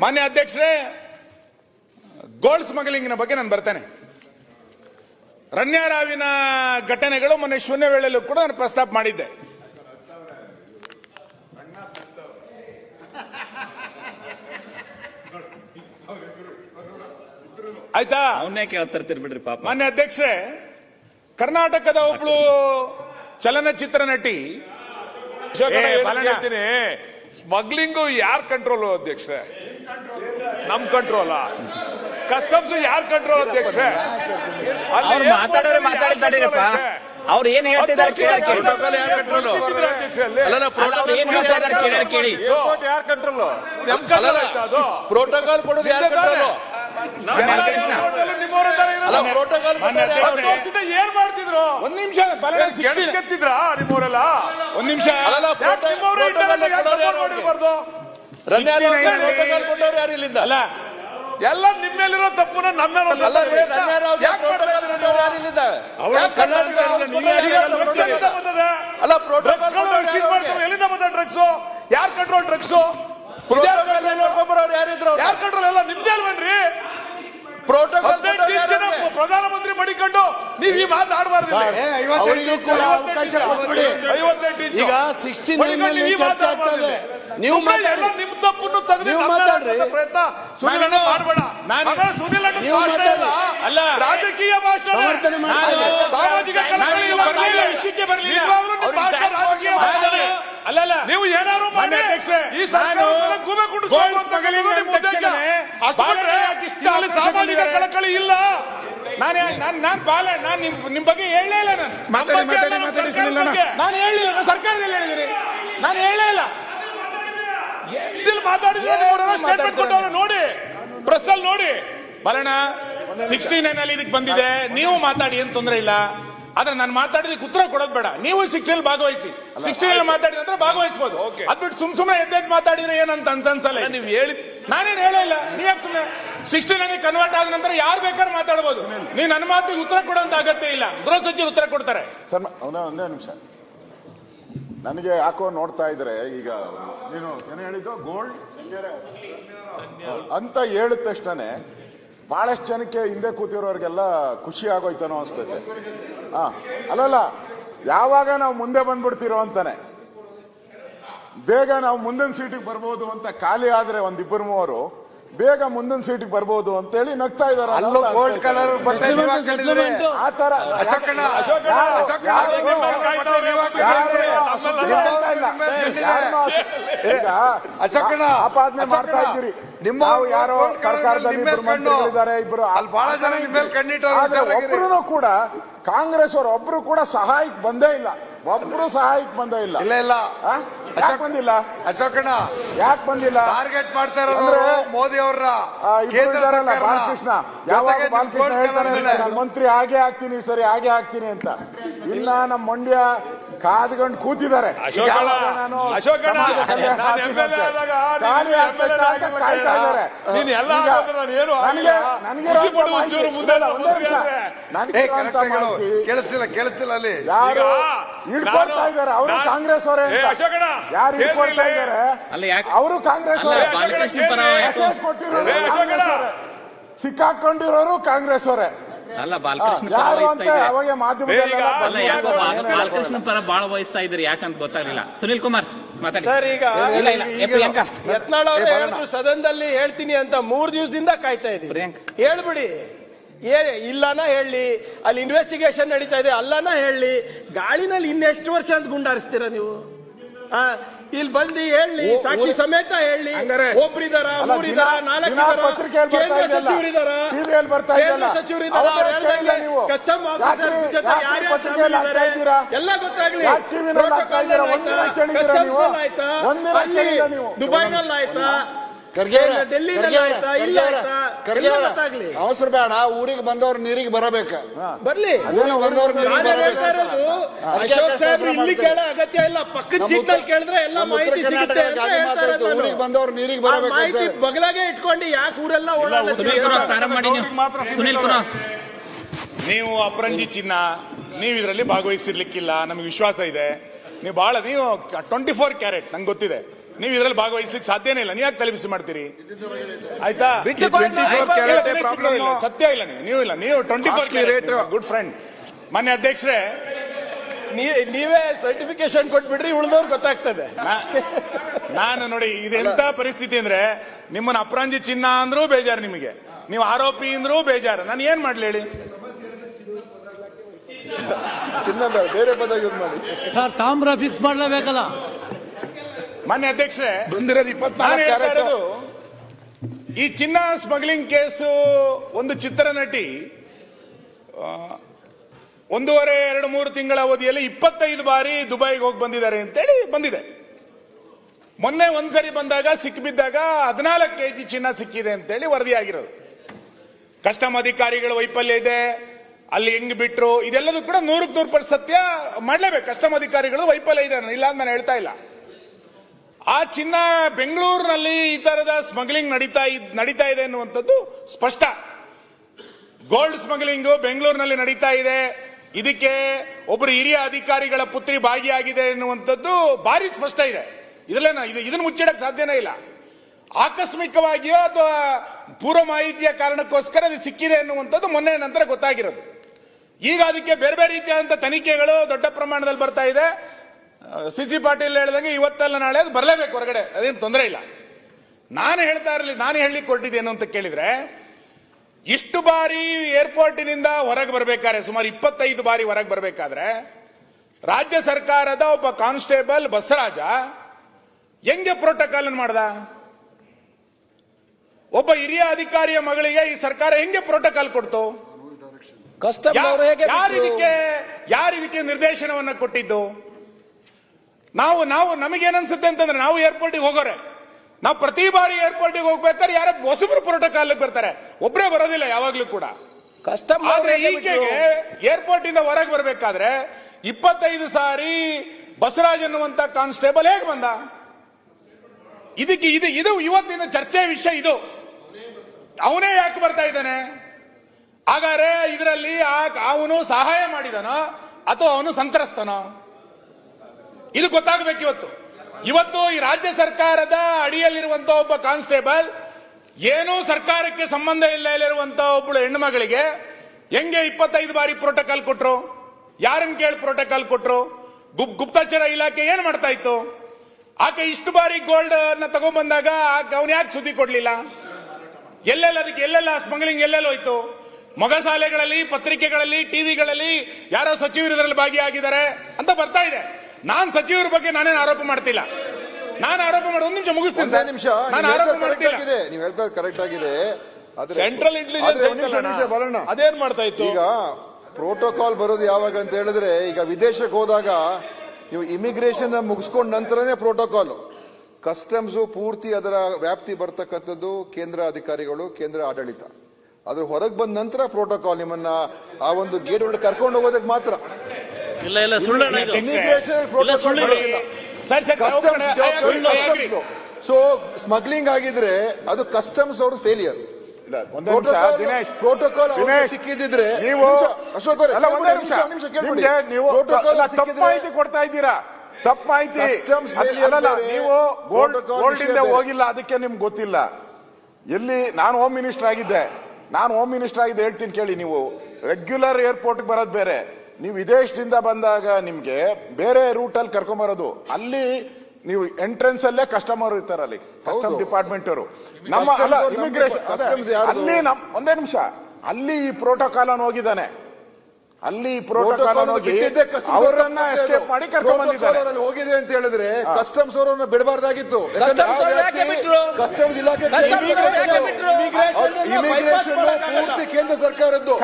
ಮಾನ್ಯ ಅಧ್ಯಕ್ಷರೇ ಗೋಲ್ಡ್ ಸ್ಮಗ್ಲಿಂಗ್ನ ಬಗ್ಗೆ ನಾನು ಬರ್ತೇನೆ. ರಣ್ಯಾರಾವಿನ ಘಟನೆಗಳು ಮೊನ್ನೆ ಶೂನ್ಯ ವೇಳೆಯಲ್ಲೂ ಕೂಡ ನಾನು ಪ್ರಸ್ತಾಪ ಮಾಡಿದ್ದೆ. ಆಯ್ತಾ? ಅವನ್ನೇ ಕೇಳ್ತಿರ್ತೀರಿ ಬಿಡ್ರಿ ಪಾಪ. ಮಾನ್ಯ ಅಧ್ಯಕ್ಷರೇ ಕರ್ನಾಟಕದ ಒಬ್ಳು ಚಲನಚಿತ್ರ ನಟಿ ಸ್ಮಗ್ಲಿಂಗು ಯಾರ್ ಕಂಟ್ರೋಲ್ ಅಧ್ಯಕ್ಷೆ ನಮ್ ಕಂಟ್ರೋಲ ಕಸ್ಟಮ್ಸ್ ಯಾರ್ ಕಂಟ್ರೋಲ್ ಅಧ್ಯಕ್ಷೆ ಅಲ್ಲಿ ಅವ್ರು ಮಾತಾಡೋರು ಅಲ್ಲಿ ಮಾತಾಡಿ ತಡೀರಪ್ಪ control ಐತೆ? ಅವ್ರು ಏನ್ ಹೇಳ್ತಿದಾರೆ ಕೇಳಿ ಅವ್ರು ಏನ್ ಹೇಳ್ತಾ ಕೇಳಿ ಕೇಳಿ. ಯಾರ್ ಕಂಟ್ರೋಲ್ ನಮ್ ಕಂಟ್ರೋಲ್ ಅದು? ಪ್ರೋಟೋಕಾಲ್ ಕೊಡೋದು ಯಾರ ಕಂಟ್ರೋಲ್ ಏನ್ ಮಾಡ್ತಿದ್ರು? ಒಂದ್ ನಿಮಿಷ ಕೆತ್ತಿದ್ರ ನಿಮ್ಮವರೆಲ್ಲ? ಒಂದ್ ನಿಮಿಷ. ಯಾರು ಸಪೋರ್ಟ್ ಅವ್ರಿಗೆ? ಮಾಡಿರ್ಬಾರ್ದು ರಣ್ಯಾರ ಅವ್ರಿಗೆ 69 ಪ್ರೋಟೋಕಾಲ್ ಕೊಟ್ಟವ್ರು ಯಾರು ಇಲ್ಲಿಂದ? ಅಲ್ಲ ಎಲ್ಲ ನಿಮ್ಮೇಲಿರೋ ತಪ್ಪನ್ನ ನಮ್ಮ ಮೇಲೆ ಅಲ್ಲ ಎಲ್ಲಿಂದ ಬಂದ ಡ್ರಗ್ಸ್? ಯಾರ್ ಕಂಟ್ರೋಲ್ ಡ್ರಗ್ಸ್? ಯಾರ್ ಕಂಟ್ರೋಲ್ ಎಲ್ಲ ನಿಮ್ದೇ ಅಲ್ವೇನ್ರಿ? ಪ್ರೋಟೋಕಾಲ್ ಹದಿನೈದು ಕೊಟ್ಟವ್ರು ಯಾರು ಜನ ಅವ್ರಿಗೆ? ಪ್ರಧಾನಮಂತ್ರಿ ಮಡಿಕೊಂಡು ನೀವ್ ಈ ಮಾತಾಡಬಾರ್ದು ಅವರಿಗೂ ಕೂಡ ಅವಕಾಶ ಕೊಟ್ಬಿಡಿ. ಈಗ 16 ಮಡಿಕೊಂಡು ನಲ್ಲಿ ನೀವ್ ನಿಮ್ ತಪ್ಪನ್ನು ತೆಗೆದು ಪ್ರಯತ್ನ ಸುನಿಲ್ ಮಾಡಬೇಡ. ಸುನಿಲ್ ಅಲ್ಲ. ರಾಜಕೀಯ ಭಾಷಣ ಸಾಮಾಜಿಕ ವಿಷಯಕ್ಕೆ ಭಾಷಣ ರಾಜಕೀಯ. ಅಲ್ಲಲ್ಲ. ನೀವು ಏನಾದ್ರು ಮಾಡಿ ಈ ಸರ್ಕಾರ ಗೂಬೆ ಸಾಮಾಜಿಕ? ಕಳಕಳಿ ಇಲ್ಲ. ನಾನೇ ನಾನು ನಾನ್ ಬಾಲ ನಾನು ನಿಮ್ ನಿಮ್ ಬಗ್ಗೆ ಹೇಳಲೇ ಇಲ್ಲ ನಾನು. ಮಾತಾಡಿ, ಮಾತಾಡಿ, ಮಾತಾಡಿ, ಸುನಿಲ್ ಅಣ್ಣ. ನಾನು ಹೇಳಿಲ್ಲ ನಾನು ಸರ್ಕಾರದಲ್ಲಿ ಹೇಳಿದ್ದೀನಿ ನಾನು ಹೇಳೇ ಇಲ್ಲ. ಎಲ್ಲಿ ಮಾತಾಡಿದ್ರೆ ಏನು ಮಾತಾಡ್ತಾರೆ? ಕೊಟ್ಟವ್ರು ನೋಡಿ. ಪ್ರೆಸ್ ಅಲ್ಲಿ ನೋಡಿ. ಬಲಣ್ಣ ಸಿಕ್ಸ್ಟಿ ನೈನ್ ಅಲ್ಲಿ ಇದಕ್ಕೆ ಬಂದಿದೆ. ನೀವು ಮಾತಾಡಿ ಏನ್ ತೊಂದ್ರೆ ಇಲ್ಲ. ಆದ್ರೆ ನಾನು ಮಾತಾಡಿದಕ್ಕೆ ಉತ್ತರ ಕೊಡೋದು ಬೇಡ. ನೀವು ಸಿಕ್ಸ್ಟಿನಲ್ಲಿ ಭಾಗವಹಿಸಿ. ಸಿಕ್ಸ್ಟಿನಲ್ಲಿ ಮಾತಾಡಿದ ನಂತರ ಭಾಗವಹಿಸಬಹುದು Okay. ಅದ್ಬಿಟ್ಟು ಸುಮ್ ಸುಮ್ಮನೆ ಎದ್ದೆದ್ ಮಾತಾಡಿದ್ರೆ ಏನಂತ ಅಂತ ಅನ್ಸಲ್ಲ ನೀವು ಹೇಳಿ. ನಾನೇನು ಹೇಳೇ ಇಲ್ಲ. ನೀವ್ ಸುಮ್ಮನೆ ಸಿಕ್ಸ್ಟಿ ನೈನ್ ಕನ್ವರ್ಟ್ ಆದ ನಂತರ ಯಾರು ಬೇಕಾದ್ರೂ ಮಾತಾಡಬಹುದು ನೀನು ನನ್ನ ಮಾತಿಗೆ ಉತ್ತರ ಕೊಡುವಂತ ಅಗತ್ಯ ಇಲ್ಲ. ಗೃಹ ಸಚಿವರು ಉತ್ತರ ಕೊಡ್ತಾರೆ. ಸರ್ ಒಂದೇ ನಿಮಿಷ. ನನಗೆ ಯಾಕೋ ನೋಡ್ತಾ ಇದ್ರೆ ಈಗ ನೀನು ಏನು ಹೇಳಿದ್ದು? ಗೋಲ್ಡ್ ಅಂತ ಹೇಳಿದ ತಕ್ಷಣನೇ ಬಹಳಷ್ಟು ಜನಕ್ಕೆ ಹಿಂದೆ ಕೂತಿರೋರಿಗೆಲ್ಲ ಖುಷಿ ಆಗೋಯ್ತಾನೋ ಅನ್ಸ್ತೈತೆ. ಹಾ, ಅಲ್ಲಲ್ಲ, ಯಾವಾಗ ನಾವು ಮುಂದೆ ಬಂದ್ಬಿಡ್ತಿರೋ ಅಂತಾನೆ. ಬೇಗ ನಾವು ಮುಂದಿನ ಸೀಟಿಗೆ ಬರ್ಬೋದು ಅಂತ ಖಾಲಿ ಆದ್ರೆ ಒಂದಿಬ್ಬರು ಮೂವರು ಬೇಗ ಮುಂದಿನ ಸೀಟಿಗೆ ಬರ್ಬೋದು ಅಂತೇಳಿ ನಗ್ತಾ ಇದಾರೆ ಅಲ್ಲೂ ಗೋಲ್ಡ್ ಕಲರ್ ಬಟ್ಟೆ ನೀವ್ ಹಾಕೊಂಡಿದ್ರೆ ಆ ತರ ಅಶೋಕಣ್ಣ, ಯಾರು- ಈಗ ಆಪಾದನೆ ಅಶೋಕಣ್ಣ, ಮಾಡ್ತಾ ಇದ್ದೀರಿ. ನಿಮ್ಮ ಯಾರೋ ಸರ್ಕಾರದಲ್ಲಿ ಇಬ್ಬರು ಅಲ್ಲಿ ಬಹಳ ಜನ ನಿಮ್ಮ ಮೇಲೆ. ಒಬ್ರು ಕೂಡ ಕಾಂಗ್ರೆಸ್ ಅವರು ಒಬ್ರು ಕೂಡ ಸಹಾಯಕ್ಕೆ ಬಂದೇ ಇಲ್ಲ. ಒಬ್ರು ಸಹಾಯಕ್ಕೆ ಬಂದೇ ಇಲ್ಲ. ಇಲ್ಲ ಇಲ್ಲ. ಯಾಕೆ ಬಂದಿಲ್ಲ? ಅಶೋಕಣ್ಣ ಯಾಕೆ ಬಂದಿಲ್ಲ? ಟಾರ್ಗೆಟ್ ಮಾಡ್ತಾ ಇರೋದು ಮೋದಿ ಅವರ ಇದ್ದಾರಲ್ಲ ಬಾಲಕೃಷ್ಣ. ಯಾವಾಗ ಬಾಲಕೃಷ್ಣ ಹೇಳ್ತಾನೆ ನಾನು ಮಂತ್ರಿ ಹಾಗೆ ಆಗ್ತೀನಿ ಸರಿ ಹಾಗೆ ಆಗ್ತೀನಿ ಅಂತ. ಇಲ್ಲ ನಮ್ಮ ಮಂಡ್ಯ ಕಾದ್ಕೊಂಡು ಕೂತಿದ್ದಾರೆ. ನಾನು ಮಾಹಿತಿ ಕೇಳಿಸ್ತಿಲ್ಲ ಕೇಳಿಸ್ತಿಲ್ಲ ಅಲ್ಲಿ. ಯಾರು ಇಡ್ಕೊಳ್ತಾ ಹಿಡ್ಕೊಳ್ತಾ ಇದ್ದಾರೆ? ಅವರು ಕಾಂಗ್ರೆಸ್ ಅವರೇ ಅಂತ. ಅಶೋಕಣ್ಣ, ಯಾರು ಹಿಡ್ಕೊಳ್ತಾ. ಇದ್ದಾರೆ? ಅಲ್ಲ ಯಾಕೆ? ಅವರು ಕಾಂಗ್ರೆಸ್ ಅವರೇ. ಮೆಸೇಜ್ ಕೊಟ್ಟಿರೋರು ಸಿಕ್ಕಾಕೊಂಡಿರೋರು ಕಾಂಗ್ರೆಸ್ ಅವರೇ. ಅಲ್ಲ ಬಾಲಕೃಷ್ಣ ಬಾಲಕೃಷ್ಣ ಪರ ಬಾಳ ವಹಿಸ್ತಾ ಇದ್ರಿ ಯಾಕಂತ ಗೊತ್ತಾಗ್ಲಿಲ್ಲ. ಸುನಿಲ್ ಕುಮಾರ್ ಮಾತಾಡಿ. ಸರ್ ಈಗ ಯತ್ನಾಳ್ ಅವರು ಹೇಳಿದ್ರು ಸದನದಲ್ಲಿ ಹೇಳ್ತೀನಿ ಅಂತ ಮೂರ್ ದಿವಸದಿಂದ ಕಾಯ್ತಾ ಇದ್ದೀವಿ ಪ್ರಿಯಾಂಕ್. ಹೇಳ್ಬಿಡಿ. ಏ ಇಲ್ಲನ ಹೇಳಿ ಅಲ್ಲಿ ಇನ್ವೆಸ್ಟಿಗೇಷನ್ ನಡೀತಾ ಇದೆ ಅಲ್ಲನ ಹೇಳಿ. ಗಾಳಿನಲ್ಲಿ ಇನ್ನೆಷ್ಟು ವರ್ಷ ಅಂತ ಗುಂಡಾರಿಸ್ತೀರಾ ನೀವು? ಇಲ್ಲಿ ಬಂದು ಹೇಳಿ ಸಾಕ್ಷಿ ಸಮೇತ ಹೇಳಿ ಒಬ್ಬರಿದಾರ ಮೂರಿದಾರ ನಾಲ್ಕಿದಾರ ಕೇಂದ್ರ ಇದೆಯಲ್ಲ. ಸಚಿವರಿದಾರ ಕೇಂದ್ರ. ಕಸ್ಟಮ್ ಆಫೀಸರ್ ಜೊತೆ ಯಾರ್ಯಾರು? ಎಲ್ಲ ಗೊತ್ತಾಗ್ಲಿ ಕಸ್ಟಮ್ಸ್ ಆಯ್ತಾ ಅಲ್ಲಿ? ದುಬೈನಲ್ಲಿ ಆಯ್ತಾ ಅವಸರ ಬೇಡ ಊರಿಗೆ ಬಂದವ್ರ ನೀರಿಗೆ ಬರಬೇಕ. ಬರ್ಲಿ. ಬಂದವ್ರ ನೀರಿಗೆ ಬರಬೇಕು. ಅಶೋಕ್ ಸಾಹೇಬ್ರು ಇಲ್ಲಿ ಕೇಳ ಅಗತ್ಯ ಇಲ್ಲ ಪಕ್ಕದ ಸೀಟ್ ಕೇಳಿದ್ರೆ ಎಲ್ಲ ಮಾಹಿತಿ ಸಿಗುತ್ತೆ. ಊರಿಗೆ ಬಂದವ್ರ ನೀರಿಗೆ ಬರಬೇಕು ಮಾಹಿತಿ. ಬಗಲಾಗೆ ಇಟ್ಕೊಂಡು ಯಾಕೆ ಊರೆಲ್ಲ ಕುಮಾರ್. ನೀವು ಅಪರಂಜಿ ಚಿನ್ನ ನೀವು ಇದರಲ್ಲಿ ಭಾಗವಹಿಸಿರ್ಲಿಕ್ಕಿಲ್ಲ ನಮಗೆ ವಿಶ್ವಾಸ ಇದೆ. ನೀವು ಬಹಳ ನೀವು ಟ್ವೆಂಟಿ ಫೋರ್ ಕ್ಯಾರೆಟ್ ನಂಗೆ ಗೊತ್ತಿದೆ. ನೀವು ಇದರಲ್ಲಿ ಭಾಗವಹಿಸ್ಲಿಕ್ಕೆ ಸಾಧ್ಯನೇ ಇಲ್ಲ. ನೀವು ಯಾಕೆ ತಲೆಬಿಸಿ ಮಾಡ್ತೀರಿ? ಆಯ್ತಾ. ಸತ್ಯ ಇಲ್ಲ ನೀವು ಇಲ್ಲ ನೀವು ಟ್ವೆಂಟಿ ಫೋರ್ ಗುಡ್ ಫ್ರೆಂಡ್ ಮಾನ್ಯ ಅಧ್ಯಕ್ಷರೇ ನೀವೇ ಸರ್ಟಿಫಿಕೇಶನ್ ಕೊಟ್ಬಿಡ್ರಿ ಉಳಿದವ್ರು ಗೊತ್ತಾಗ್ತದೆ. ನಾನು ನೋಡಿ ಇದೆಂತ ಪರಿಸ್ಥಿತಿ ಅಂದ್ರೆ ನಿಮ್ಮನ್ನ ಅಪರಾಂಜಿ ಚಿನ್ನ ಅಂದ್ರೂ ಬೇಜಾರು ನಿಮಗೆ. ನೀವು ಆರೋಪಿ ಅಂದ್ರೂ ಬೇಜಾರು. ನಾನು ಏನ್ ಮಾಡ್ಲಿ ಹೇಳಿ? ಚಿನ್ನ ಬೇರೆ ಪದ ಯೂಸ್ ಮಾಡಿ. ಸರ್ ತಾಮ್ರ ಫಿಕ್ಸ್ ಮಾಡ್ಲೇಬೇಕಲ್ಲ. ಮಾನ್ಯ ಅಧ್ಯಕ್ಷರೇ ಬಂದಿರೋದು ಇಪ್ಪತ್ನಾಲ್ಕು ಈ ಚಿನ್ನ ಸ್ಮಗ್ಲಿಂಗ್ ಕೇಸು ಒಂದು ಚಿತ್ರನಟಿ ಒಂದೂವರೆ ಎರಡು ಮೂರು ತಿಂಗಳ ಅವಧಿಯಲ್ಲಿ ಇಪ್ಪತ್ತೈದು ಬಾರಿ ದುಬೈಗೆ ಹೋಗಿ ಬಂದಿದ್ದಾರೆ ಅಂತೇಳಿ ಬಂದಿದೆ. ಮೊನ್ನೆ ಒಂದ್ಸರಿ ಬಂದಾಗ ಸಿಕ್ಕಿಬಿದ್ದಾಗ ಹದಿನಾಲ್ಕು ಕೆ ಜಿ ಚಿನ್ನ ಸಿಕ್ಕಿದೆ ಅಂತೇಳಿ ವರದಿಯಾಗಿರೋದು. ಕಸ್ಟಮ್ ಅಧಿಕಾರಿಗಳ ವೈಫಲ್ಯ ಇದೆ ಅಲ್ಲಿ ಹೆಂಗ್ ಬಿಟ್ರು ಇದೆಲ್ಲದೂ ಕೂಡ ನೂರಕ್ಕೆ ನೂರು ಪರ್ಸೆಂಟ್ ಸತ್ಯ ಮಾಡಲೇಬೇಕು. ಕಸ್ಟಮ್ ಅಧಿಕಾರಿಗಳು ವೈಫಲ್ಯ ಇದೆ ಇಲ್ಲ ಅಂತ ನಾನು ಹೇಳ್ತಾ ಇಲ್ಲ. ಆ ಚಿನ್ನ ಬೆಂಗಳೂರಿನಲ್ಲಿ ಈ ತರದ ಸ್ಮಗ್ಲಿಂಗ್ ನಡೀತಾ ನಡೀತಾ ಇದೆ ಅನ್ನುವಂಥದ್ದು ಸ್ಪಷ್ಟ. ಗೋಲ್ಡ್ ಸ್ಮಗ್ಲಿಂಗ್ ಬೆಂಗಳೂರಿನಲ್ಲಿ ನಡೀತಾ ಇದೆ. ಇದಕ್ಕೆ ಒಬ್ಬರು ಹಿರಿಯ ಅಧಿಕಾರಿಗಳ ಪುತ್ರಿ ಭಾಗಿಯಾಗಿದೆ ಎನ್ನುವಂಥದ್ದು ಭಾರಿ ಸ್ಪಷ್ಟ ಇದೆ. ಇದರಲ್ಲೇನ ಇದು, ಇದನ್ನು ಮುಚ್ಚಿಡಕ್ ಸಾಧ್ಯನೇ ಇಲ್ಲ. ಆಕಸ್ಮಿಕವಾಗಿಯೋ ಅಥವಾ ಪೂರ್ವ ಮಾಹಿತಿಯ ಕಾರಣಕ್ಕೋಸ್ಕರ ಅದು ಸಿಕ್ಕಿದೆ ಎನ್ನುವಂಥದ್ದು ಮೊನ್ನೆ ನಂತರ ಗೊತ್ತಾಗಿರೋದು. ಈಗ ಅದಕ್ಕೆ ಬೇರೆ ಬೇರೆ ರೀತಿಯಾದಂಥ ತನಿಖೆಗಳು ದೊಡ್ಡ ಪ್ರಮಾಣದಲ್ಲಿ ಬರ್ತಾ ಇದೆ. ಸಿ ಸಿ ಪಾಟೀಲ್ ಹೇಳ್ದಂಗೆ ಇವತ್ತಲ್ಲ ನಾಳೆ ಅದು ಬರಲೇಬೇಕು ಹೊರಗಡೆ. ಅದೇನು ತೊಂದರೆ ಇಲ್ಲ. ನಾನು ಹೇಳ್ತಾ ಇರಲಿ ನಾನು ಹೇಳಿ ಕೊಟ್ಟಿದ್ದೇನು ಅಂತ ಕೇಳಿದ್ರೆ ಇಷ್ಟು ಬಾರಿ ಏರ್ಪೋರ್ಟಿನಿಂದ ಹೊರಗೆ ಬರಬೇಕಾದ್ರೆ ಸುಮಾರು ಇಪ್ಪತ್ತೈದು ಬಾರಿ ಹೊರಗೆ ಬರಬೇಕಾದ್ರೆ ರಾಜ್ಯ ಸರ್ಕಾರದ ಒಬ್ಬ ಕಾನ್ಸ್ಟೇಬಲ್ ಬಸರಾಜ ಹೆಂಗೆ ಪ್ರೋಟೋಕಾಲ್ ಅನ್ನು ಮಾಡ್ದ? ಒಬ್ಬ ಹಿರಿಯ ಅಧಿಕಾರಿಯ ಮಗಳಿಗೆ ಈ ಸರ್ಕಾರ ಹೆಂಗೆ ಪ್ರೋಟೋಕಾಲ್ ಕೊಡ್ತು? ಯಾರಿದಕ್ಕೆ ಯಾ- ಅವರು ಹೇಗೆ ಯಾರು ಇದಕ್ಕೆ ಯಾರು ಇದಕ್ಕೆ ನಿರ್ದೇಶನವನ್ನ ಕೊಟ್ಟಿದ್ದು? ನಾವು ನಾವು ನಮಗೇನನ್ಸುತ್ತೆ ಅಂತಂದ್ರೆ ನಾವು ಏರ್ಪೋರ್ಟಿಗೆ ಹೋಗೋರೆ. ನಾವು ಪ್ರತಿ ಬಾರಿ ಏರ್ಪೋರ್ಟಿಗೆ ಹೋಗ್ಬೇಕಾದ್ರೆ ಯಾರೋ ಹೊಸಬ್ರು ಪ್ರೋಟೋಕಾಲ್ ಬರ್ತಾರೆ. ಒಬ್ಬರೇ ಬರೋದಿಲ್ಲ ಯಾವಾಗ್ಲೂ ಕೂಡ. ಕಸ್ಟಮ್ ಆದ್ರೆ ಈಕೆಗೆ ಏರ್ಪೋರ್ಟ್ ಇಂದ ಹೊರಗೆ ಬರಬೇಕಾದ್ರೆ ಇಪ್ಪತ್ತೈದು ಸಾರಿ ಬಸವರಾಜ್ ಅನ್ನುವಂತ ಕಾನ್ಸ್ಟೇಬಲ್ ಹೇಗೆ ಬಂದ? ಇದಕ್ಕೆ ಇದು ಇದು ಇವತ್ತಿನ ಚರ್ಚೆ ವಿಷಯ ಇದು. ಅವನೇ ಯಾಕೆ ಬರ್ತಾ ಇದ್ದಾನೆ? ಹಾಗಾದ್ರೆ ಇದರಲ್ಲಿ ಅವನು ಸಹಾಯ ಮಾಡಿದನೋ ಅಥವಾ ಅವನು ಸಂತ್ರಸ್ತನೋ? ಇದು ಗೊತ್ತಾಗಬೇಕು ಇವತ್ತು. ಇವತ್ತು ಈ ರಾಜ್ಯ ಸರ್ಕಾರದ ಅಡಿಯಲ್ಲಿರುವಂತಹ ಒಬ್ಬ ಕಾನ್ಸ್ಟೇಬಲ್, ಏನೂ ಸರ್ಕಾರಕ್ಕೆ ಸಂಬಂಧ ಇಲ್ಲ ಇಲ್ಲಿರುವಂತಹ ಒಬ್ಬಳು ಹೆಣ್ಣುಮಗಳಿಗೆ, ಹೆಂಗೆ ಇಪ್ಪತ್ತೈದು ಬಾರಿ ಪ್ರೋಟೋಕಾಲ್ ಕೊಟ್ರು? ಯಾರನ್ನ ಕೇಳಿ ಪ್ರೋಟೋಕಾಲ್ ಕೊಟ್ರು? ಗುಪ್, ಗುಪ್ತಚರ ಇಲಾಖೆ ಏನ್ ಮಾಡ್ತಾ ಇತ್ತು? ಆಕೆ ಇಷ್ಟು ಬಾರಿ ಗೋಲ್ಡ್ ಅನ್ನ ತಗೊಂಡ್ಬಂದಾಗ ಅವನ್ ಯಾಕೆ ಸುದ್ದಿ ಕೊಡ್ಲಿಲ್ಲ? ಎಲ್ಲೆಲ್ಲ ಅದಕ್ಕೆ ಎಲ್ಲೆಲ್ಲ ಸ್ಮಗ್ಲಿಂಗ್ ಎಲ್ಲೆಲ್ಲ ಹೋಯ್ತು? ಮೊಗಸಾಲೆಗಳಲ್ಲಿ ಪತ್ರಿಕೆಗಳಲ್ಲಿ, ಟಿವಿಗಳಲ್ಲಿ ಯಾರೋ ಸಚಿವರು ಇದರಲ್ಲಿ ಭಾಗಿಯಾಗಿದ್ದಾರೆ ಅಂತ ಬರ್ತಾ ಇದೆ. ನಾನ್ ಸಚಿವರ ಬಗ್ಗೆ ನಾನೇನು ಆರೋಪ ಮಾಡ್ತಿಲ್ಲ. ನಾನು ಆರೋಪ ಮಾಡಿ ಒಂದ್ ನಿಮಿಷ ಮುಗಿಸ್ತೀನಿ ಒಂದೇ ಸರ್. ನಿಮಿಷ ನಾನು ಆರೋಪ ಮಾಡ್ತಿಲ್ಲ. ನೀವು ಹೇಳ್ತಾ ಕರೆಕ್ಟ್ ಆಗಿದೆ. ಆದ್ರೆ ಸೆಂಟ್ರಲ್ ಆದ್ರೆ ಒಂದ್ ನಿಮಿಷ, ಒಂದ್ ನಿಮಿಷ ಬರೋಣ ಇಂಟೆಲಿಜೆನ್ಸ್ ಅದೇನ್ ಮಾಡ್ತಾ ಇತ್ತು? ಈಗ ಪ್ರೋಟೋಕಾಲ್ ಬರೋದು ಯಾವಾಗ ಅಂತ ಹೇಳಿದ್ರೆ ಈಗ ವಿದೇಶಕ್ಕೆ ಹೋದಾಗ ನೀವು ಇಮಿಗ್ರೇಷನ್ ಮುಗಿಸ್ಕೊಂಡ ನಂತರನೇ ಪ್ರೋಟೋಕಾಲ್ ಕಸ್ಟಮ್ಸ್ ಪೂರ್ತಿ ಅದರ ವ್ಯಾಪ್ತಿ ಬರ್ತಕ್ಕಂಥದ್ದು ಕೇಂದ್ರ ಅಧಿಕಾರಿಗಳು ಕೇಂದ್ರ ಆಡಳಿತ. ಅದ್ರ ಹೊರಗೆ ಬಂದ ನಂತರ ಪ್ರೋಟೋಕಾಲ್ ನಿಮ್ಮನ್ನ ಆ ಒಂದು ಗೇಟ್ ಒಳಗೆ ಕರ್ಕೊಂಡು ಹೋಗೋದಕ್ಕೆ ಮಾತ್ರ. ಇಲ್ಲ ಇಲ್ಲ ಸುಳ್ಳು ಸರಿ. ಸೊ ಸ್ಮಗ್ಲಿಂಗ್ ಆಗಿದ್ರೆ ಅದು ಕಸ್ಟಮ್ಸ್ ಅವ್ರ ಫೇಲಿಯರ್ ಇಲ್ಲ, ಒಂದೇ ನಿಮಿಷ, ಪ್ರೋಟೋಕಾಲ್ ದಿನೇಶ್ ಪ್ರೋಟೋಕಾಲ್ ದಿನೇಶ್, ಸಿಕ್ಕಿದ್ರೆ ನೀವು ಅಶೋಕ್ ಮಾಹಿತಿ ಕೊಡ್ತಾ ಇದ್ದೀರಾ? ತಪ್ಪು ಮಾಹಿತಿ ನೀವು ಗೋಲ್ಡ್ ಗೋಲ್ಡ್ ಇಂದ ಹೋಗಿಲ್ಲ ಅದಕ್ಕೆ ನಿಮ್ಗೆ ಗೊತ್ತಿಲ್ಲ. ಎಲ್ಲಿ ನಾನು ಹೋಮ್ ಮಿನಿಸ್ಟರ್ ಆಗಿದ್ದೆ. ನಾನು ಹೋಮ್ ಮಿನಿಸ್ಟರ್ ಆಗಿದ್ದೆ ಹೇಳ್ತೀನಿ ಕೇಳಿ ನೀವು. ರೆಗ್ಯುಲರ್ ಏರ್ಪೋರ್ಟ್ ಬರೋದು ಬೇರೆ. ನೀವು ವಿದೇಶದಿಂದ ಬಂದಾಗ ನಿಮ್ಗೆ ಬೇರೆ ರೂಟ್ ಅಲ್ಲಿ ಕರ್ಕೊಂಬರೋದು ಅಲ್ಲಿ ನೀವು ಎಂಟ್ರೆನ್ಸ್ ಅಲ್ಲೇ ಕಸ್ಟಮರ್ ಇರ್ತಾರೆ ಅಲ್ಲಿ. ಕಸ್ಟಮ್. ಡಿಪಾರ್ಟ್ಮೆಂಟ್ ಅವರು. ನಮ್ಮ ಅಲ್ಲ ಇಮಿಗ್ರೇಷನ್? ಅಲ್ಲಿ ನಮ್ ಒಂದೇ ನಿಮಿಷ. ಅಲ್ಲಿ ಈ ಪ್ರೋಟೋಕಾಲ್ ಅನ್ನು ಹೋಗಿದ್ದಾನೆ. ಅಲ್ಲಿ ಪ್ರೋಟೋಕಾಲ್ ಅವರನ್ನ ತಪ್ಪು ಎಸ್ಕೇಪ್ ಮಾಡಿ ಕರ್ಕೊಂಡ್ ಬಂದಿದ್ದಾರೆ. ಹೋಗಿದೆ ಅಂತ ಹೇಳಿದ್ರೆ ಕಸ್ಟಮ್ಸ್ ಅವರನ್ನ ಬಿಡಬಾರ್ದಾಗಿತ್ತು. ಯಾಕೆ ಬಿಟ್ರು? ಕಸ್ಟಮ್ಸ್ ಇಲಾಖೆ ಇಮಿಗ್ರೇಷನ್. ಪೂರ್ತಿ ಕೇಂದ್ರ ಸರ್ಕಾರದ್ದು.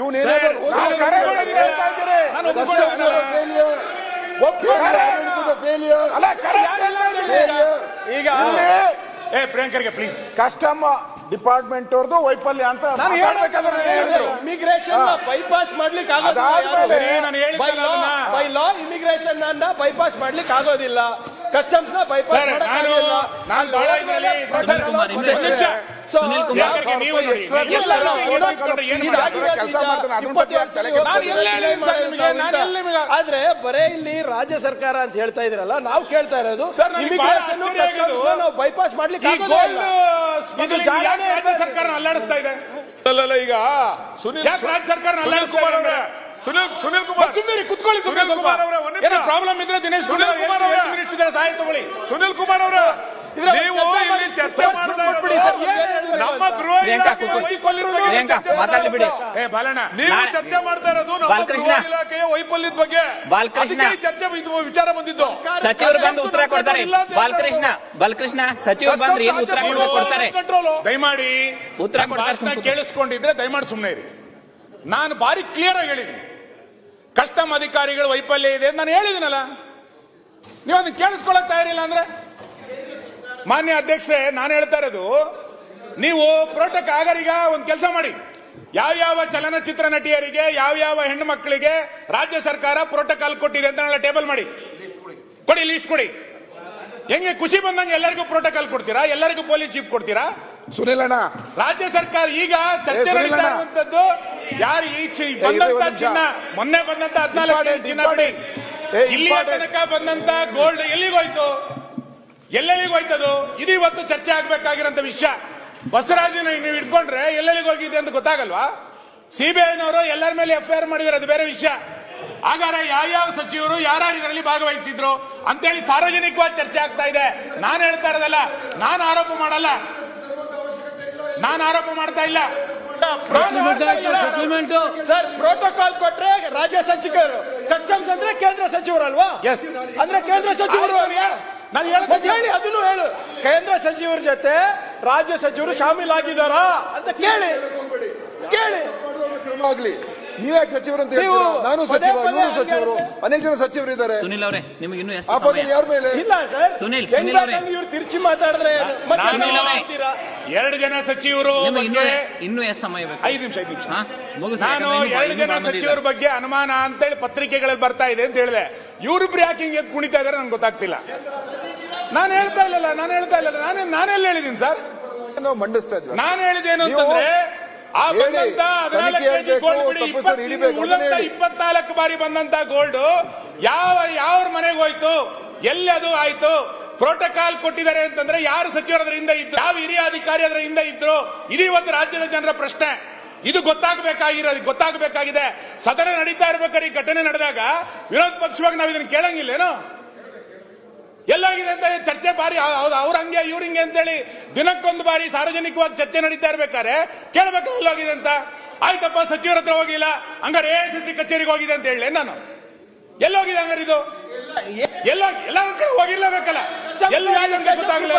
ಇವನೇನಾದ್ರೂ. ಫೇಲಿಯರ್. ಈಗ ಏ ಪ್ರಿಯಾಂಕರ್ಗೆ ಪ್ಲೀಸ್ ಕಸ್ಟಮ್ ಡಿಪಾರ್ಟ್ಮೆಂಟ್ ಅವ್ರದ್ದು ವೈಫಲ್ಯ ಅಂತ ನಾನು ಹೇಳಿದ್ರು. ಇಮಿಗ್ರೇಷನ್ ಬೈಪಾಸ್ ಮಾಡ್ಲಿಕ್ಕೆ ಆಗೋದಿಲ್ಲ ನಾನು ಹೇಳಿದ್ನಲ್ಲ ಬೈ ಲಾ ಅದನ್ನ. ಬೈ ಲಾ ಇಮಿಗ್ರೇಷನ್ ಅನ್ನ ಬೈಪಾಸ್ ಮಾಡ್ಲಿಕ್ಕೆ ಆಗೋದಿಲ್ಲ. ಕಸ್ಟಮ್ಸ್ನ ಬೈಪಾಸ್ ನಾನು ನಾನು ಬಹಳ ಇದರಲ್ಲಿ ಕುಮಾರ್, ಒಂದ್ ನಿಮಿಷ ಆದ್ರೆ ಬರೇ ಇಲ್ಲಿ ರಾಜ್ಯ ಸರ್ಕಾರ ಅಂತ ಹೇಳ್ತಾ ಇದ್ರಲ್ಲ ನಾವು ಕೇಳ್ತಾ ಇರೋದು ಬೈಪಾಸ್ ಮಾಡ್ಲಿಕ್ಕೆ ಸರ್ಕಾರ ಅಲ್ಲಾಡಿಸ್ತಾ ಇದೆ? ಅಲ್ಲಲ್ಲ ಈಗ ಸುನಿಲ್ ಯಾಕೆ ರಾಜ್ಯ ಸರ್ಕಾರ ಅಲ್ಲಾಡಿಸ್ ಕುಮಾರ್ ಅವರೇ ಸುನಿಲ್ ಸುನಿಲ್ ಕುಮಾರ್. ಸುಮ್ಮನೆ ಕುತ್ಕೊಳ್ಳಿ ಸುಮ್ಮನೆ ಸುನಿಲ್ ಕುಮಾರ್. ಅವರೇ, ಏನೋ ಪ್ರಾಬ್ಲಮ್ ಇದ್ರೆ ದಿನೇಶ್ ಸುನೀಲ್ ಕುಮಾರ್ ಅವರ. ಇದ್ದಾರೆ ಸಹಾಯ ತಗೊಳ್ಳಿ. ಸುನಿಲ್ ಕುಮಾರ್ ಅವರ. ಮಾತಾಡ್ಲಿ ಬಿಡಿ. ಮಾಡ್ತಾ ಏ ಬಾಲಣ್ಣ. ನೀವು ಚರ್ಚೆ ಮಾಡ್ತಾ ಇರೋದು ಬಾಲಕೃಷ್ಣ. ಇಲಾಖೆಯ ವೈಫಲ್ಯದ ಬಗ್ಗೆ. ಬಾಲಕೃಷ್ಣ. ಈ ಚರ್ಚೆ ವಿಚಾರ ಬಂದಿದ್ದು. ಸಚಿವರು ಬಂದು ಉತ್ತರ ಕೊಡ್ತಾರೆ. ಇಲ್ಲ ಬಾಲಕೃಷ್ಣ ಬಾಲಕೃಷ್ಣ ಸಚಿವರು ಬಂದ್ರೆ ಏನು ಉತ್ತರ ಕೊಡ್ತಾರೆ ದಯಮಾಡಿ ಉತ್ತರ ಕೊಡ್ತಾರೆ ಕೇಳಿಸ್ಕೊಂಡಿದ್ರೆ ದಯಮಾಡಿ ಸುಮ್ಮನೆ ಇರಿ. ನಾನು ಬಾರಿ ಕ್ಲಿಯರ್ ಆಗಿ ಹೇಳಿದ್ದೀನಿ. ಕಸ್ಟಮ್ ಅಧಿಕಾರಿಗಳ ವೈಫಲ್ಯ ಇದೆ ಅಂತ ನಾನು ಹೇಳಿದ್ದೀನಲ್ಲ. ನೀವು ಅದನ್ನ ಕೇಳಿಸ್ಕೊಳಕ್ ತಯಾರಿಲ್ಲ ಅಂದ್ರೆ? ಮಾನ್ಯ ಅಧ್ಯಕ್ಷರೇ ನಾನು ಹೇಳ್ತಾ ಇರೋದು ನೀವು ಪ್ರೋಟಕ್ ಆಗರೀಗ ಒಂದು ಕೆಲಸ ಮಾಡಿ. ಯಾವ್ಯಾವ ಚಲನಚಿತ್ರ ನಟಿಯರಿಗೆ ಯಾವ್ಯಾವ ಹೆಣ್ಣು ಮಕ್ಕಳಿಗೆ ರಾಜ್ಯ ಸರ್ಕಾರ ಪ್ರೋಟೋಕಾಲ್ ಕೊಟ್ಟಿದೆ ಅಂತ ಟೇಬಲ್ ಮಾಡಿ. ಕೊಡಿ ಲೀಸ್ಟ್ ಕೊಡಿ. ಹೆಂಗೆ ಖುಷಿ ಬಂದಂಗೆ ಎಲ್ಲರಿಗೂ ಪ್ರೋಟೋಕಾಲ್ ಕೊಡ್ತೀರಾ? ಎಲ್ಲರಿಗೂ ಪೊಲೀಸ್ ಜೀಪ್ ಕೊಡ್ತೀರಾ? ಸುನಿಲ್ ಅಣ್ಣ. ರಾಜ್ಯ ಸರ್ಕಾರ ಈಗ ಚರ್ಚೆ ನಡೀತಾ. ಇರುವಂತದ್ದು ಯಾರು ಈ ಬಂದಂತ ಚಿನ್ನ ಮೊನ್ನೆ ಬಂದಂತ ಹದಿನಾಲ್ಕು ಚಿನ್ನ ಬಿಡಿ. important. ತನಕ ಬಂದಂತ ಗೋಲ್ಡ್ ಎಲ್ಲಿಗೋಯ್ತು? ಎಲ್ಲೆಲ್ಲಿಗೋಯ್ತದು ಇದು ಇವತ್ತು ಚರ್ಚೆ ಆಗ್ಬೇಕಾಗಿರೋಂತ ವಿಷಯ. ಬಸವರಾಜನ ನೀವು ಇಟ್ಕೊಂಡ್ರೆ ಎಲ್ಲೆಲ್ಲಿಗೆ ಹೋಗಿದೆ ಅಂತ ಗೊತ್ತಾಗಲ್ವಾ? ಸಿಬಿಐನವರು ಎಲ್ಲರ ಮೇಲೆ ಎಫ್ಐಆರ್ ಮಾಡಿದ್ರೆ ಅದು ಬೇರೆ ವಿಷಯ. ಹಾಗಾದ್ರೆ ಯಾವ್ಯಾವ ಸಚಿವರು ಯಾರು ಇದರಲ್ಲಿ ಭಾಗವಹಿಸಿದ್ರು ಅಂತೇಳಿ ಸಾರ್ವಜನಿಕವಾಗಿ ಚರ್ಚೆ ಆಗ್ತಾ ಇದೆ. ನಾನು ಹೇಳ್ತಾ ಇರೋದಲ್ಲ ನಾನು ಆರೋಪ ಮಾಡಲ್ಲ. ನಾನು ಆರೋಪ ಮಾಡ್ತಾ ಇಲ್ಲ. ಸರ್ ಪ್ರೋಟೋಕಾಲ್ ಕೊಟ್ರೆ ರಾಜ್ಯ ಸಚಿವರು ಕಸ್ಟಮ್ಸ್ ಅಂದ್ರೆ ಕೇಂದ್ರ ಸಚಿವರು ಅಲ್ವಾ. ಅಂದ್ರೆ ಕೇಂದ್ರ ಸಚಿವರು ನಾನು ಹೇಳ್ತೀನಿ. ಹೇಳಿ ಅದನ್ನು ಹೇಳು. ಕೇಂದ್ರ ಸಚಿವರ ಜೊತೆ ರಾಜ್ಯ ಸಚಿವರು ಶಾಮೀಲಾಗಿದ್ದಾರಾ ಅಂತ ಕೇಳಿ. ಕೇಳಿ. ಆಗ್ಲಿ. ನೀವ್ಯಾಕೆ ಸಚಿವರು ಅಂತ ನೀವು ಹೇಳ್ತೀರಾ ನಾನು ಸಚಿವರು ಸಚಿವ ಇವರು ಸಚಿವರು? ಅನೇಕ ಜನ ಸಚಿವರು ಇದ್ದಾರೆ ಸುನಿಲ್ ಅವರೇ ನಿಮಗೆ ಇನ್ನು ಯಾರ ಮೇಲೆ? ಇಲ್ಲ ಸರ್. ಸುನಿಲ್, ಸುನಿಲ್ ಅವರೇ. ಇವರು ತಿರ್ಚಿ ಮಾತಾಡಿದ್ರೆ ನೀವು ಎರಡು ಜನ ಸಚಿವರು ಇನ್ನು ಇನ್ನು ಎಷ್ಟು ಸಮಯ ಬೇಕು. ಐದು ನಿಮಿಷ ಐದು ನಿಮಿಷ. ನಾನು ಎರಡು ಜನ ಸಚಿವರ ಬಗ್ಗೆ ಅನುಮಾನ ಅಂತೇಳಿ ಪತ್ರಿಕೆಗಳಲ್ಲಿ ಬರ್ತಾ ಇದೆ ಅಂತ ಹೇಳಿದೆ. ಇವರಿಬ್ರು ಯಾಕೆ ಹಿಂಗೆ ಎದ್ದು ಕುಣಿತಾ ಇದಾರೆ ನನ್ಗೆ ಗೊತ್ತಾಗ್ತಿಲ್ಲ. ನಾನು ಹೇಳ್ತಾ ಇಲ್ಲಲ್ಲ ನಾನು ಹೇಳ್ತಾ ಇಲ್ಲ ನಾನೇ ನಾನೆಲ್ಲ ಹೇಳಿದ್ದೀನಿ ಸರ್? ನಾವು ಮಂಡಿಸ್ತಾ ಇದ್ವಿ? ನಾನು ಹೇಳಿದ್ದೇನು ಅಂತಂದ್ರೆ ಆ ಬಂದಂತ ಹದಿನಾಲ್ಕು ಕೆಜಿ ಗೋಲ್ಡ್ ಬಿಡಿ ಉಳಿದಂತ ಇಪ್ಪತ್ನಾಲ್ಕು ಬಾರಿ ಬಂದಂತ ಗೋಲ್ಡ್ ಯಾವ ಯಾವ ಮನೆಗೆ ಹೋಯ್ತು ಎಲ್ಲಿ ಅದು ಆಯ್ತು ಪ್ರೋಟೋಕಾಲ್ ಕೊಟ್ಟಿದ್ದಾರೆ ಅಂತಂದ್ರೆ ಯಾರು ಸಚಿವರ ಅದರಿಂದ ಹಿಂದೆ ಇದ್ರು ಯಾವ ಹಿರಿಯ ಅಧಿಕಾರಿ ಅದರ ಹಿಂದೆ ಇದ್ರು ಇಡೀ ಒಂದು ರಾಜ್ಯದ ಜನರ ಪ್ರಶ್ನೆ. ಇದು ಗೊತ್ತಾಗಬೇಕಾಗಿರೋದು ಗೊತ್ತಾಗಬೇಕಾಗಿದೆ. ಸದನ ನಡೀತಾ ಇರ್ಬೇಕಾದ್ರೆ ಈ ಘಟನೆ ನಡೆದಾಗ ವಿರೋಧ ಪಕ್ಷವಾಗಿ ನಾವು ಇದನ್ನ ಕೇಳಂಗಿಲ್ಲೇನು? ಎಲ್ಲಾಗಿದೆ ಅಂತ ಚರ್ಚೆ ಬಾರಿ ಅವ್ರ ಹಂಗೆ ಇವ್ರ ಹಿಂಗೆ ಅಂತೇಳಿ ದಿನಕ್ಕೊಂದು ಬಾರಿ ಸಾರ್ವಜನಿಕವಾಗಿ ಚರ್ಚೆ ನಡೀತಾ ಇರ್ಬೇಕಾದ್ರೆ ಕೇಳಬೇಕು ಎಲ್ಲೋಗಿದೆ ಅಂತ. ಆಯ್ತಪ್ಪ ಸಚಿವರ ಹತ್ರ ಹೋಗಿಲ್ಲ ಹಂಗಾರೆ ಎ ಎಸ್ ಸಿ ಕಚೇರಿಗೆ ಹೋಗಿದೆ ಅಂತ ಹೇಳಿ ನಾನು? ಎಲ್ಲೋಗಿದೆ ಹಂಗಾರೆ ಇದು? ಎಲ್ಲ ಎಲ್ಲ ಕಡೆ ಹೋಗಿರ್ಲೇಬೇಕಲ್ಲ ಅಂತ ಗೊತ್ತಾಗಲ್ಲ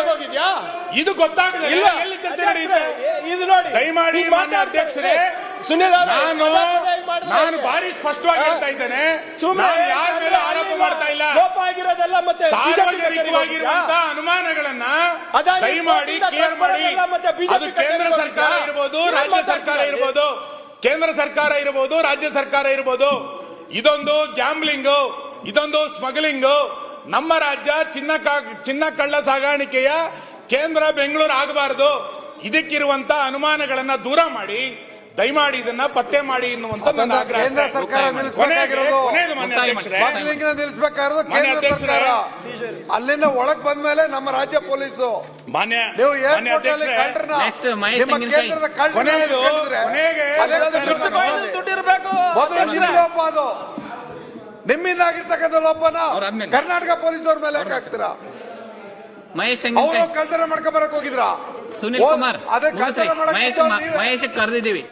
ಇದು ಗೊತ್ತಾಗಲಿಲ್ಲ ಎಲ್ಲಿ ಚರ್ಚೆ ನಡೆಯುತ್ತೆ ಇದು ನೋಡಿ. ದಯಮಾಡಿ ಮಾನ್ಯ ಅಧ್ಯಕ್ಷರೇ. ಸುನಿಲ್ ನಾನು ನಾನು ಭಾರಿ ಸ್ಪಷ್ಟವಾಗಿ ಹೇಳ್ತಾ ಇದ್ದೇನೆ. ನಾನು ಯಾರ ಮೇಲೆ ಆರೋಪ ಮಾಡ್ತಾ ಇಲ್ಲ. ಲೋಪ ಆಗಿರೋದೆಲ್ಲ ಮತ್ತೆ ಸಾರ್ವಜನಿಕವಾಗಿರುವಂತಹ ಅನುಮಾನಗಳನ್ನ ದಯಮಾಡಿ ಕ್ಲಿಯರ್ ಮಾಡಿ. ಅದು ಕೇಂದ್ರ ಸರ್ಕಾರ? ಇರ್ಬೋದು ರಾಜ್ಯ ಸರ್ಕಾರ? ಇರ್ಬೋದು ಕೇಂದ್ರ ಸರ್ಕಾರ ಇರ್ಬೋದು ರಾಜ್ಯ ಸರ್ಕಾರ ಇರ್ಬೋದು. ಇದೊಂದು ಗ್ಯಾಮ್ಲಿಂಗ್ ಇದೊಂದು ಸ್ಮಗ್ಲಿಂಗ್. ನಮ್ಮ ರಾಜ್ಯ ಚಿನ್ನ ಚಿನ್ನ ಕಳ್ಳ ಸಾಗಾಣಿಕೆಯ ಕೇಂದ್ರ ಬೆಂಗಳೂರು ಆಗಬಾರದು. ಇದಕ್ಕಿರುವಂತ ಅನುಮಾನಗಳನ್ನ ದೂರ ಮಾಡಿ. ದಯಮಾಡಿ ಇದನ್ನ ಪತ್ತೆ ಮಾಡಿ ಎನ್ನುವಂತ ನನ್ನ ಆಗ್ರಹ ಕೇಂದ್ರ ಸರ್ಕಾರ ನಿಲ್ಲಿಸಬೇಕಾಗಿರೋದು ಕೇಂದ್ರ. ಸರ್ಕಾರ. ಅಲ್ಲಿಂದ ಒಳಗ್ ಬಂದ್ಮೇಲೆ ನಮ್ಮ ರಾಜ್ಯ ಪೊಲೀಸು. ಮಾನ್ಯ ನೀವು. ಕೇಂದ್ರದ ಲೋಪ ಅದು ನಿಮ್ಮಿಂದ ಆಗಿರ್ತಕ್ಕಂಥ ಲೋಪನ. ಕರ್ನಾಟಕ ಪೊಲೀಸ್ನವ್ರ ಮೇಲೆ ಯಾಕೆ ಹಾಕ್ತೀರಾ? ಮಹೇಶ್ ಅವರು ಕಳ್ತನ ಮಾಡ್ಕೊಂಡ್ ಬರಕ್ ಹೋಗಿದ್ರಾ? ಸುನೀಲ್ ಕುಮಾರ್. ಅದೇ ಮುಗಿಸ್ರಿ. ಕಳ್ತನ ಮಾಡಕ್ ಮಹೇಶ್ ಮಹೇಶ್ ಕರೆದಿದ್ದೀವಿ.